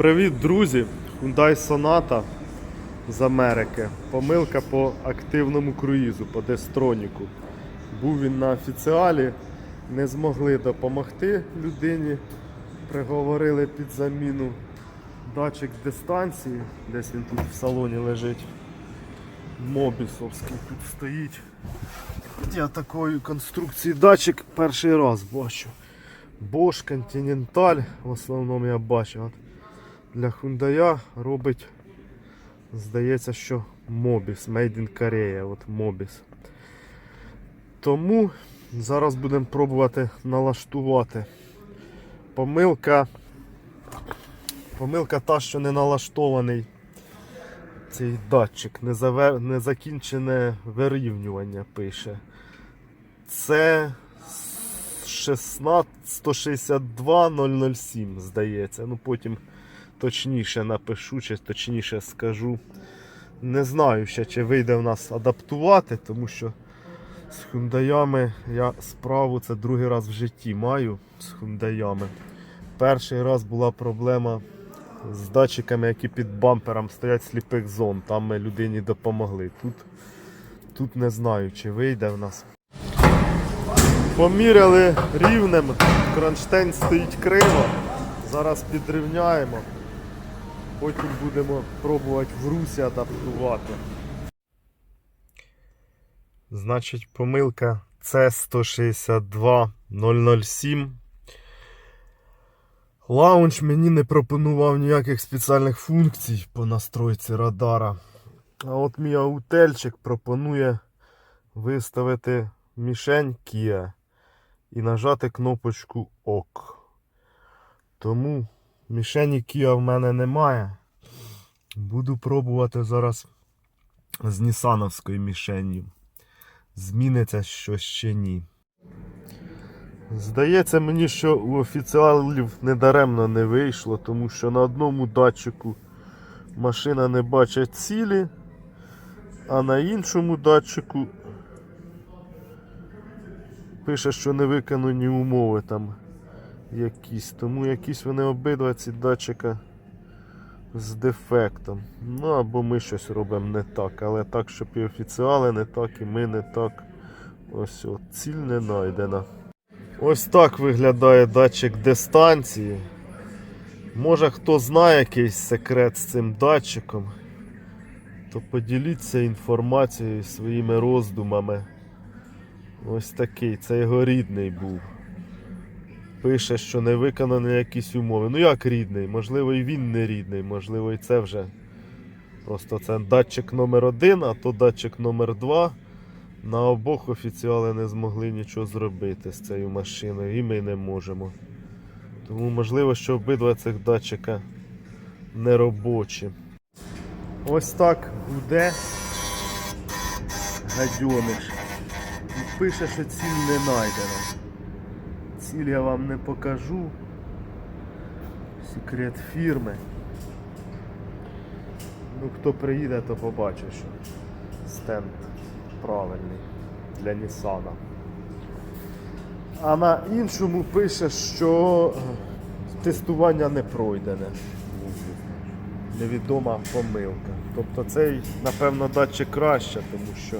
Привіт, друзі! Hyundai Sonata з Америки. Помилка по активному круїзу, по Дестроніку. Був він на офіціалі, не змогли допомогти людині. Приговорили під заміну датчик дистанції. Десь він тут в салоні лежить. Мобісовський тут стоїть. Я такої конструкції датчик перший раз бачу. Bosch Continental, в основному я бачу. От для Hyundai робить, здається, що Mobis, Made in Korea, от Mobis. Тому зараз будемо пробувати налаштувати. Помилка. Помилка та, що не налаштований цей датчик, не, завер... не закінчене вирівнювання пише. Це 16 162 007, здається. Ну потім точніше напишу, чи точніше скажу. Не знаю ще, чи вийде в нас адаптувати, тому що з хундаями я справу це другий раз в житті маю з хундаями. Перший раз була проблема з датчиками, які під бампером стоять сліпих зон. Там ми людині допомогли. Тут, тут не знаю, чи вийде в нас. Поміряли рівнем, кронштейн стоїть криво. Зараз підрівняємо. Потім будемо пробувати в русі адаптувати. Значить, помилка C162007. Лаунч мені не пропонував ніяких спеціальних функцій по настройці радара. А от мій аутельчик пропонує виставити мішень Kia і нажати кнопочку ОК. Тому мішені Kia в мене немає. Буду пробувати зараз з Нісановською мішенью. Зміниться щось чи ні. Здається мені, що у офіціалів недаремно не вийшло, тому що на одному датчику машина не бачить цілі, а на іншому датчику пише, що не виконані умови там якісь. Тому якісь вони обидва ці датчика з дефектом. Ну або ми щось робимо не так, але так, щоб і офіціали не так, і ми не так. Ось от, ціль не знайдена. Ось так виглядає датчик дистанції. Може хто знає якийсь секрет з цим датчиком, то поділіться інформацією своїми роздумами. Ось такий, це його рідний був. Пише, що не виконані якісь умови. Ну як рідний? Можливо, і він не рідний, можливо, і це вже. Просто це датчик номер один, а то датчик номер два. На обох офіціали не змогли нічого зробити з цією машиною, і ми не можемо. Тому можливо, що обидва цих датчика не робочі. Ось так буде гадьониш. Пише, що ціль не знайдена. Ціль я вам не покажу. Секрет фірми. Ну, хто приїде, то побачить, що стенд правильний для Нісана. А на іншому пише, що тестування не пройдене. Невідома помилка. Тобто цей, напевно, датчик краще, тому що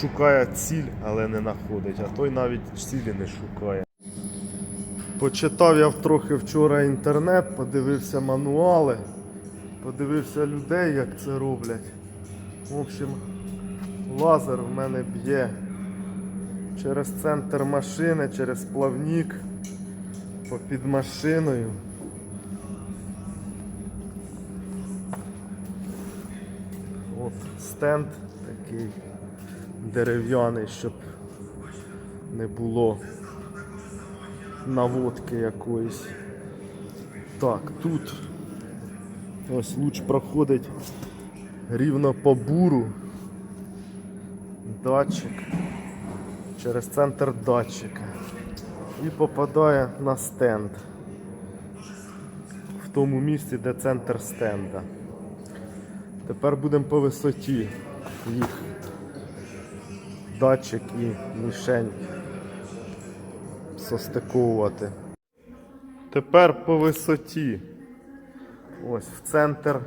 шукає ціль, але не знаходить, а той навіть цілі не шукає. Почитав я трохи вчора інтернет, подивився мануали, подивився людей, як це роблять. В общем, лазер в мене б'є через центр машини, через плавник, попід машиною. От стенд такий дерев'яний, щоб не було наводки якоїсь. Так, тут ось луч проходить рівно по буру. Датчик через центр датчика і попадає на стенд в тому місці, де центр стенда. Тепер будемо по висоті їх датчик і мішень состиковувати. Тепер по висоті. Ось в центр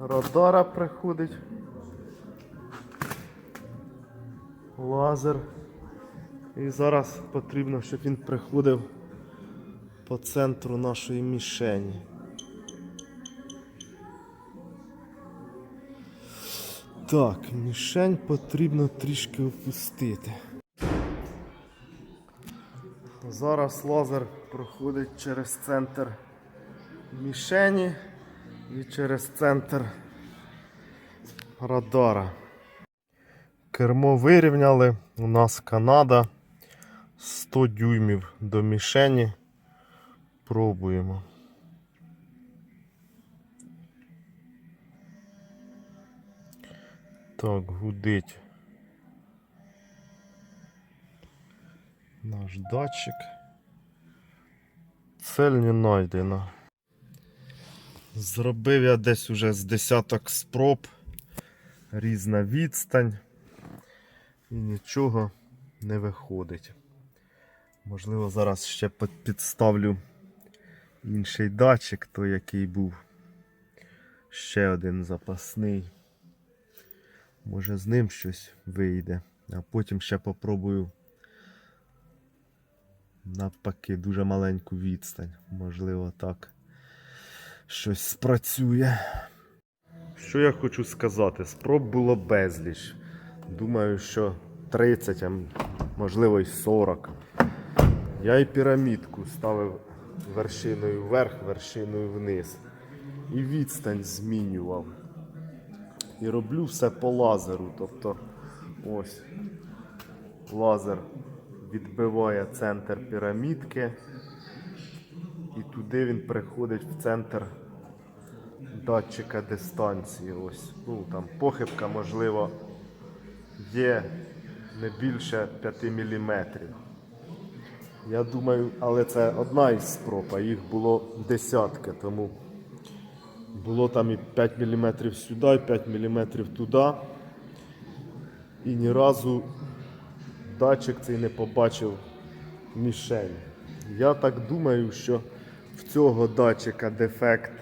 радара приходить. Лазер. І зараз потрібно, щоб він приходив по центру нашої мішені. Так, мішень потрібно трішки опустити. Зараз лазер проходить через центр мішені і через центр радара. Кермо вирівняли. У нас Канада 100 дюймів до мішені. Пробуємо. Так, гудить наш датчик. Цель не знайдена. Зробив я десь уже з десяток спроб. Різна відстань. І нічого не виходить. Можливо, зараз ще підставлю інший датчик, той який був. Ще один запасний. Може з ним щось вийде. А потім ще попробую навпаки дуже маленьку відстань. Можливо, так щось спрацює. Що я хочу сказати? Спроб було безліч. Думаю, що 30, а можливо й 40. Я і пірамідку ставив вершиною вверх, вершиною вниз. І відстань змінював. І роблю все по лазеру. Тобто ось лазер відбиває центр пірамідки. І туди він приходить в центр датчика дистанції. Ось. Ну, там похибка, можливо, є не більше 5 мм. Я думаю, але це одна із спроб, а їх було десятки, тому було там і 5 мм сюди, і 5 мм туди. І ні разу датчик цей не побачив мішень. Я так думаю, що в цього датчика дефект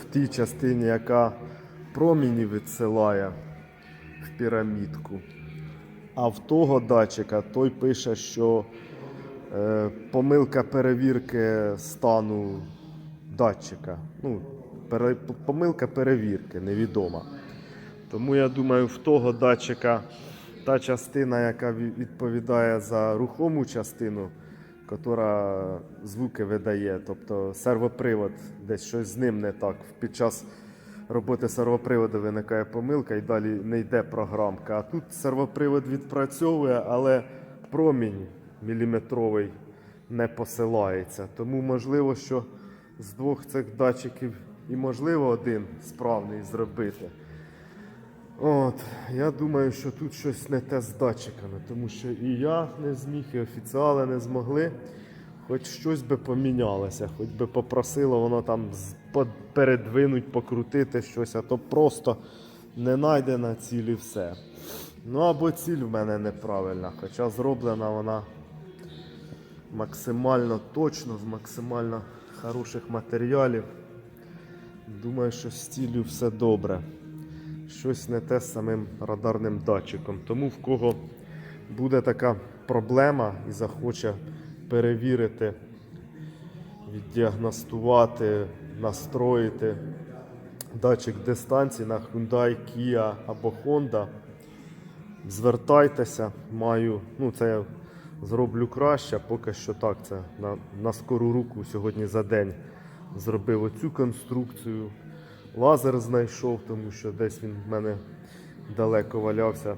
в тій частині, яка проміні відсилає в пірамідку. А в того датчика той пише, що е, помилка перевірки стану датчика. Ну, пере, помилка перевірки невідома. Тому я думаю, в того датчика та частина, яка відповідає за рухому частину, яка звуки видає, тобто сервопривод, десь щось з ним не так. Під час роботи сервоприводу виникає помилка і далі не йде програмка. А тут сервопривод відпрацьовує, але промінь міліметровий не посилається. Тому можливо, що з двох цих датчиків і можливо один справний зробити. От, я думаю, що тут щось не те з датчиками, тому що і я не зміг, і офіціали не змогли. Хоч щось би помінялося, хоч би попросило воно там передвинуть, покрутити щось, а то просто не знайдена ціль і все. Ну або ціль в мене неправильна, хоча зроблена вона максимально точно, з максимально хороших матеріалів. Думаю, що з ціллю все добре щось не те з самим радарним датчиком. Тому в кого буде така проблема і захоче перевірити, віддіагностувати, настроїти датчик дистанції на Hyundai, Kia або Honda, звертайтеся, маю, ну це я зроблю краще, поки що так, це на, на скору руку сьогодні за день зробив оцю конструкцію. Лазер знайшов, тому що десь він в мене далеко валявся.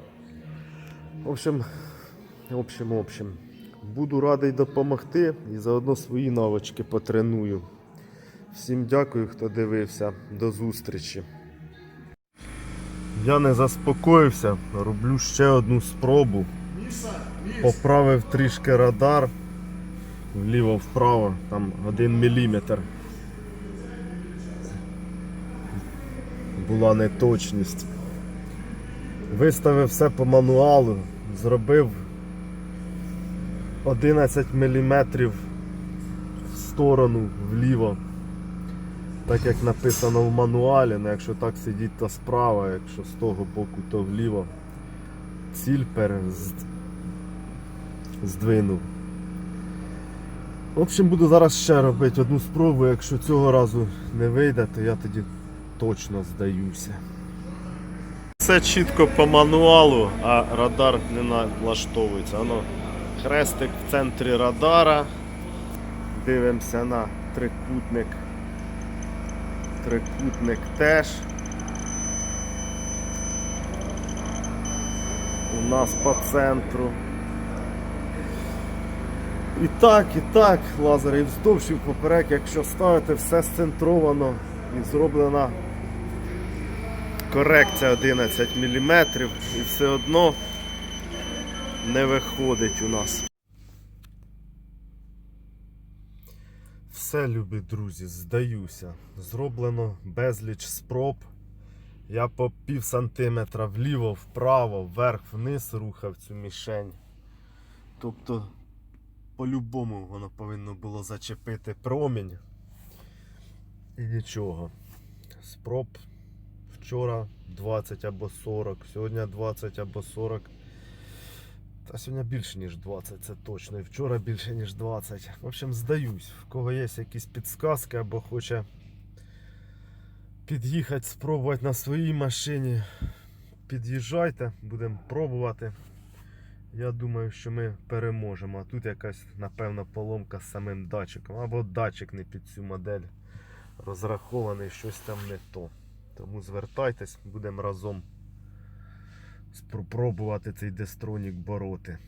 В общем, в общем, в общем, буду радий допомогти і заодно свої навички потреную. Всім дякую, хто дивився. До зустрічі. Я не заспокоївся, роблю ще одну спробу. Поправив трішки радар вліво-вправо, там 1 міліметр. Була неточність. Виставив все по мануалу, зробив 11 мм в сторону вліво Так як написано в мануалі, ну якщо так сидіть, то справа, якщо з того боку, то вліво. Цільпер з... здвинув. В общем, буду зараз ще робити одну спробу. Якщо цього разу не вийде, то я тоді точно здаюся. Все чітко по мануалу, а радар не налаштовується. Воно хрестик в центрі радара. Дивимося на трикутник. Трикутник теж. У нас по центру. І так, і так, лазер і вздовж і поперек, якщо ставити все сцентровано і зроблена корекція 11 мм і все одно не виходить у нас. Все, любі друзі, здаюся. Зроблено безліч спроб. Я по пів сантиметра вліво, вправо, вверх, вниз рухав цю мішень. Тобто, по-любому воно повинно було зачепити промінь. І нічого. Спроб вчора 20 або 40, сьогодні 20 або 40. Та сьогодні більше, ніж 20, це точно. І вчора більше, ніж 20. В общем, здаюсь. В кого є якісь підсказки або хоче під'їхати, спробувати на своїй машині. Під'їжджайте, будемо пробувати. Я думаю, що ми переможемо. А тут якась, напевно, поломка з самим датчиком. Або датчик не під цю модель розрахований, щось там не то. Тому звертайтесь, будемо разом спробувати цей дестронік бороти.